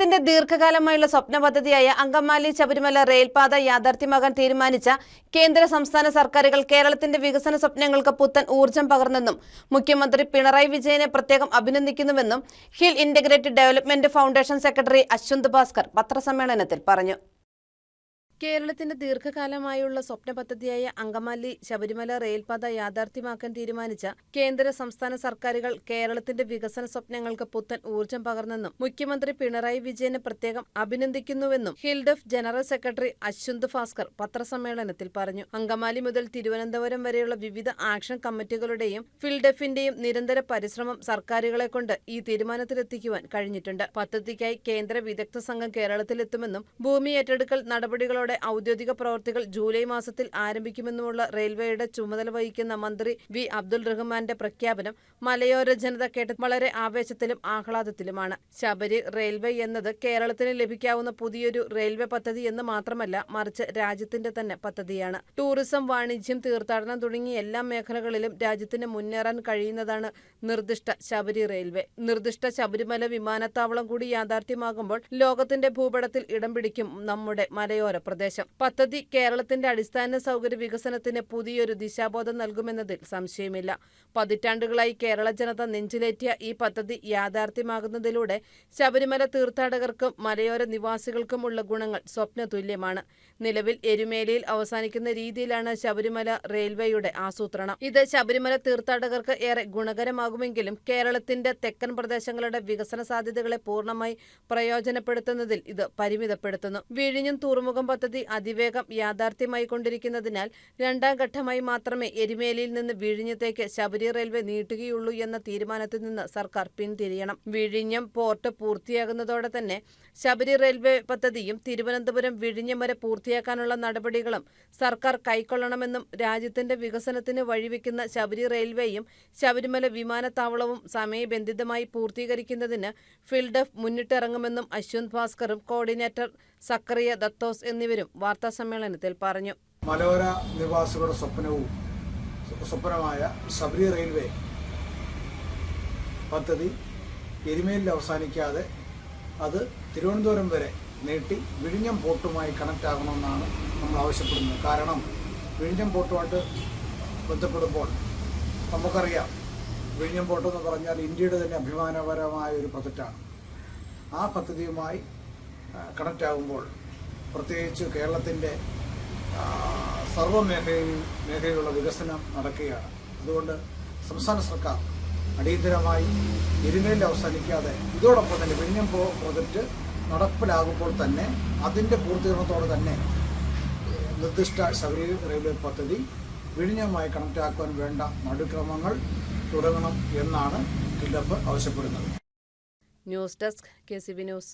കേരളത്തിന്റെ ദീർഘകാലമായുള്ള സ്വപ്ന പദ്ധതിയായ അങ്കമാലി ശബരിമല റെയിൽപാത യാഥാർത്ഥ്യമാകാൻ തീരുമാനിച്ച കേന്ദ്ര സംസ്ഥാന സർക്കാരുകൾ കേരളത്തിന്റെ വികസന സ്വപ്നങ്ങൾക്ക് പുത്തൻ ഊർജം പകർന്നെന്നും മുഖ്യമന്ത്രി പിണറായി വിജയനെ പ്രത്യേകം അഭിനന്ദിക്കുന്നുവെന്നും hill integrated development foundation secretary Ashwanth Bhaskar പത്രസമ്മേളനത്തിൽ പറഞ്ഞു കേരളത്തിന്റെ ദീർഘകാലമായുള്ള സ്വപ്ന പദ്ധതിയായ അങ്കമാലി ശബരിമല റെയിൽപാത യാഥാർത്ഥ്യമാക്കാൻ തീരുമാനിച്ച കേന്ദ്ര സംസ്ഥാന സർക്കാരുകൾ കേരളത്തിന്റെ വികസന സ്വപ്നങ്ങൾക്ക് പുത്തൻ ഊർജം പകർന്നെന്നും മുഖ്യമന്ത്രി പിണറായി വിജയനെ പ്രത്യേകം അഭിനന്ദിക്കുന്നുവെന്നും HILDF general secretary Ashwanth Bhaskar പത്രസമ്മേളനത്തിൽ പറഞ്ഞു. അങ്കമാലി മുതൽ തിരുവനന്തപുരം വരെയുള്ള വിവിധ ആക്ഷൻ കമ്മിറ്റികളുടെയും ഫിൽഡഫിന്റെയും നിരന്തര പരിശ്രമം സർക്കാരുകളെ കൊണ്ട് ഈ തീരുമാനത്തിലെത്തിക്കുവാൻ കഴിഞ്ഞിട്ടുണ്ട്. പദ്ധതിക്കായി കേന്ദ്ര വിദഗ്ധ സംഘം കേരളത്തിലെത്തുമെന്നും ഭൂമി ഏറ്റെടുക്കൽ നടപടികളോടെ ഔദ്യോഗിക പ്രവർത്തികൾ ജൂലൈ മാസത്തിൽ ആരംഭിക്കുമെന്നുമുള്ള റെയിൽവേയുടെ ചുമതല വഹിക്കുന്ന മന്ത്രി വി. അബ്ദുൾ റഹ്മാന്റെ പ്രഖ്യാപനം മലയോര ജനത കേട്ട് വളരെ ആവേശത്തിലും ആഹ്ലാദത്തിലുമാണ്. ശബരി റെയിൽവേ എന്നത് കേരളത്തിന് ലഭിക്കാവുന്ന പുതിയൊരു റെയിൽവേ പദ്ധതി എന്ന് മാത്രമല്ല മറിച്ച് രാജ്യത്തിന്റെ തന്നെ പദ്ധതിയാണ്. ടൂറിസം വാണിജ്യം തീർത്ഥാടനം തുടങ്ങിയ എല്ലാ മേഖലകളിലും രാജ്യത്തിന് മുന്നേറാൻ കഴിയുന്നതാണ് നിർദ്ദിഷ്ട ശബരി റെയിൽവേ. നിർദ്ദിഷ്ട ശബരിമല വിമാനത്താവളം കൂടി യാഥാർത്ഥ്യമാകുമ്പോൾ ലോകത്തിന്റെ ഭൂപടത്തിൽ ഇടം പിടിക്കും നമ്മുടെ മലയോര പ്രദേശം പദ്ധതി കേരളത്തിന്റെ അടിസ്ഥാന സൗകര്യ വികസനത്തിന് പുതിയൊരു ദിശാബോധം നൽകുമെന്നതിൽ സംശയമില്ല. പതിറ്റാണ്ടുകളായി കേരള ജനത നെഞ്ചിലേറ്റിയ ഈ പദ്ധതി യാഥാർത്ഥ്യമാകുന്നതിലൂടെ ശബരിമല തീർത്ഥാടകർക്കും മലയോര നിവാസികൾക്കും ഉള്ള ഗുണങ്ങൾ സ്വപ്നതുല്യമാണ്. നിലവിൽ എരുമേലിയിൽ അവസാനിക്കുന്ന രീതിയിലാണ് ശബരിമല റെയിൽവേയുടെ ആസൂത്രണം. ഇത് ശബരിമല തീർത്ഥാടകർക്ക് ഏറെ ഗുണകരമാകുമെങ്കിലും കേരളത്തിന്റെ തെക്കൻ പ്രദേശങ്ങളുടെ വികസന സാധ്യതകളെ പൂർണമായി പ്രയോജനപ്പെടുത്തുന്നതിൽ ഇത് പരിമിതപ്പെടുത്തുന്നു. വിഴിഞ്ഞും തുറമുഖം പദ്ധതി അതിവേഗം യാഥാർത്ഥ്യമായി കൊണ്ടിരിക്കുന്നതിനാൽ രണ്ടാം ഘട്ടമായി മാത്രമേ എരുമേലിയിൽ നിന്ന് വിഴിഞ്ഞത്തേക്ക് ശബരി റെയിൽവേ നീട്ടുകയുള്ളൂ എന്ന തീരുമാനത്തിൽ നിന്ന് സർക്കാർ പിന്തിരിയണം. വിഴിഞ്ഞം പോർട്ട് പൂർത്തിയാകുന്നതോടെ തന്നെ ശബരി റെയിൽവേ പദ്ധതിയും തിരുവനന്തപുരം വിഴിഞ്ഞം വരെ പൂർത്തിയാക്കാനുള്ള നടപടികളും സർക്കാർ കൈക്കൊള്ളണമെന്നും രാജ്യത്തിന്റെ വികസനത്തിന് വഴിവെക്കുന്ന ശബരി റെയിൽവേയും ശബരിമല വിമാനത്താവളവും സമയബന്ധിതമായി പൂർത്തീകരിക്കുന്നതിന് ഫിൽഡഫ് മുന്നിട്ടിറങ്ങുമെന്നും അശ്വന്ത് ഭാസ്കറും കോർഡിനേറ്റർ സക്കറിയ ദത്തോസ് എന്നിവരും വാർത്താസമ്മേളനത്തിൽ പറഞ്ഞു. മലയോര നിവാസികളുടെ സ്വപ്നവും സ്വപ്നമായ ശബരി റെയിൽവേ പദ്ധതി എരുമേലിൽ അവസാനിക്കാതെ അത് തിരുവനന്തപുരം വരെ നീട്ടി വിഴിഞ്ഞം പോർട്ടുമായി കണക്ട് ആകണമെന്നാണ് നമ്മൾ ആവശ്യപ്പെടുന്നത്. കാരണം വിഴിഞ്ഞം പോർട്ടുമായിട്ട് ബന്ധപ്പെടുമ്പോൾ നമുക്കറിയാം വിഴിഞ്ഞം പോർട്ട് എന്ന് പറഞ്ഞാൽ ഇന്ത്യയുടെ തന്നെ അഭിമാനപരമായ ഒരു പ്രൊജക്റ്റാണ് ആ പദ്ധതിയുമായി കണക്റ്റ് ആകുമ്പോൾ പ്രത്യേകിച്ച് കേരളത്തിന്റെ സർവ മേഖലയിൽ മേഖലയിലുള്ള വികസനം നടക്കുകയാണ്. അതുകൊണ്ട് സംസ്ഥാന സർക്കാർ അടിയന്തരമായി എരുമേലിൽ അവസാനിക്കാതെ ഇതോടൊപ്പം തന്നെ വിഴിഞ്ഞം പ്രൊജക്റ്റ് നടപ്പിലാകുമ്പോൾ തന്നെ അതിന്റെ പൂർത്തീകരണത്തോടെ തന്നെ നിർദ്ദിഷ്ട ശബരി റെയിൽവേ പദ്ധതി വിഴിഞ്ഞവുമായി കണക്റ്റാക്കുവാൻ വേണ്ട നടപടിക്രമങ്ങൾ തുടങ്ങണം എന്നാണ് കിഡപ്പ് ആവശ്യപ്പെടുന്നത്. News desk K C B news.